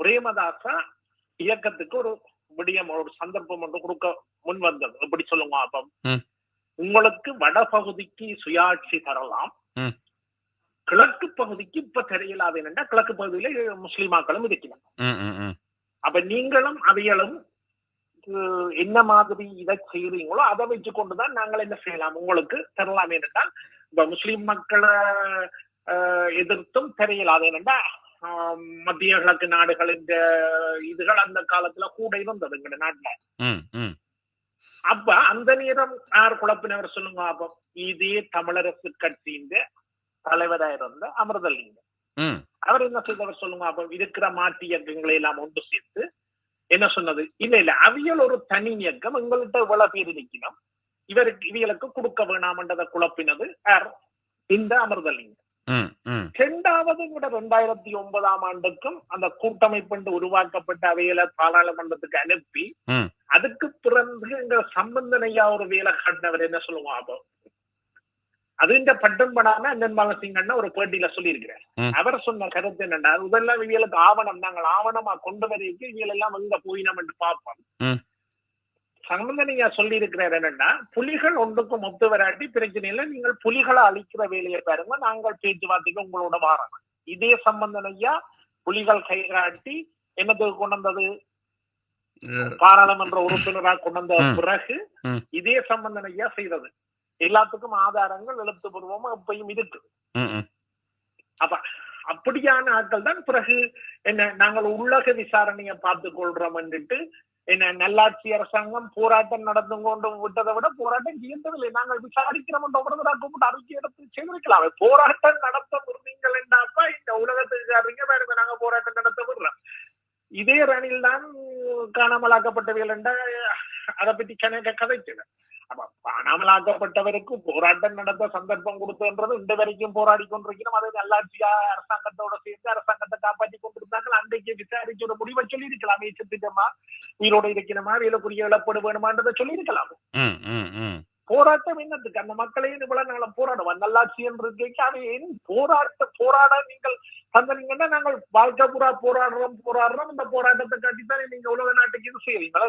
பிரேமதாசா இயக்கத்துக்கு ஒரு விடியம் ஒரு சந்தர்ப்பம் ஒன்று கொடுக்க முன் வந்தது எப்படி சொல்லுங்க அப்ப. உங்களுக்கு வடபகுதிக்கு சுயாட்சி தரலாம். கிழக்கு பகுதிக்கு இப்ப தெரியலாது என்னன்னா கிழக்கு பகுதியில முஸ்லிமாக்களும் இருக்கிறாங்க. அப்ப நீங்களும் அவைகளும் என்ன மாதிரி இதை செய்யறீங்களோ அதை வச்சு கொண்டுதான் நாங்கள் என்ன செய்யலாம்? உங்களுக்கு தரலாம். என்னென்றால் இப்ப முஸ்லிம் மக்களை எதிர்த்தும் தெரியலாது. என்னென்றா மத்திய கிழக்கு நாடுகளின் இதுகள் அந்த காலத்துல கூட இருந்தது எங்க நாட்டுல. அப்ப அந்த நேரம் யார் குழப்பினவர் சொல்லுங்க அப்ப இதே தமிழரசு கட்சியின் தலைவரா இருந்த அமிர்தலிங்கம். அவர் என்ன செய்தவர் சொல்லுங்க அப்ப இருக்கிற மாட்டு இயக்கங்களை எல்லாம் ஒன்று சேர்த்து என்ன சொன்னது? இல்ல இல்ல அவியல் ஒரு தனி இயக்கம். எங்கள்கிட்ட இவ்வளவு பேர் நிக்கணும் இவருக்கு இவங்களுக்கு கொடுக்க வேணாம்ன்றதை குழப்பினது யார்? இந்த அமிர்தலிங்கம். இரண்டாவது கூட ரெண்டாயிரத்தி ஒன்பதாம் ஆண்டுக்கும் அந்த கூட்டமைப்பு உருவாக்கப்பட்ட அவையில பாராளுமன்றத்துக்கு அனுப்பி. அதுக்கு பிறகு எங்க சம்பந்தனையா ஒரு வேலை காட்டினவர் என்ன சொல்லுவோம் அப்போ அது இந்த பட்டம் படாம அண்ணன் பகத்சிங் அண்ணா ஒரு பேட்டியில சொல்லியிருக்கிறார். அவர் சொன்ன கருத்து என்னன்னா இதெல்லாம் இவியலுக்கு ஆவணம் நாங்கள் ஆவணமா கொண்டு வரைக்கும் எல்லாம் எங்க போயினோம் என்று பார்ப்போம். சம்பந்தனையா சொல்லி இருக்கிறார் என்னன்னா புலிகள் ஒன்றுக்கும் ஒத்து வராட்டி பிரச்சனை இல்லை நீங்கள் புலிகளை அழிக்கிற வேலையை பாருங்க நாங்கள் பேச்சுவார்த்தைக்கு உங்களோட வாரோம் இதே சம்பந்தனையா புலிகள் கை காட்டி என்னத்துக்கு கொண்டு வந்தது பாராளுமன்ற உறுப்பினராக கொண்டு வந்த. பிறகு. இதே சம்பந்தனையா செய்தது எல்லாத்துக்கும் ஆதாரங்கள் எழுத்துப்பூர்வமா இப்பயும் இருக்கு ம், ம். அப்படியான ஆட்கள் தான் பிறகு என்ன நாங்கள் உள்ளக விசாரணையை பார்த்து கொள்றோம் என்றுட்டு என்ன நல்லாட்சி அரசாங்கம் போராட்டம் நடந்து கொண்டு விட்டதை விட போராட்டம் செய்யறதில்லை நாங்கள் விசாரிக்கிறோம் என்ற கூப்பிட்டு அறிக்கை எடுத்து செய்திருக்கலாம். போராட்டம் நடத்த விடுறீங்கள் என்றாப்பா இந்த உலகத்துக்காரங்க வேற நாங்க போராட்டம் நடத்த விடுறோம். இதே ரணில் தான் காணாமலாக்கப்பட்டவர்கள் என்ற அதை பற்றி கணக்க கதைச்சிடும் காணாமலாக்கப்பட்டவருக்கு போராட்டம் நடத்த சந்தர்ப்பம் கொடுத்தன்றது இந்த வரைக்கும் போராடி கொண்டிருக்கிறோம். அதை நல்லாட்சியா அரசாங்கத்தோட சேர்ந்து அரசாங்கத்தை காப்பாற்றி கொண்டிருந்தாங்க அன்றைக்கு விசாரிச்சு ஒரு முடிவை சொல்லி இருக்கலாம் திட்டமா உயிரோட இருக்கணுமா வேலைக்குரிய இழப்பீடு வேணுமான்றதை சொல்லி இருக்கலாம் ம், ம், ம். போராட்டம் என்னத்துக்கு? அந்த மக்களையும் இவ்வளவு நாள போராடுவோம் நல்லாட்சி கேட்க அதை ஏன் போராட்ட போராட நீங்கள் தந்தனீங்கன்னா நாங்கள் வாழ்க்கை பூரா போராடுறோம் போராடுறோம். இந்த போராட்டத்தை காட்டித்தான் நீங்க உலக நாட்டுக்கு இது செய்யறீங்களா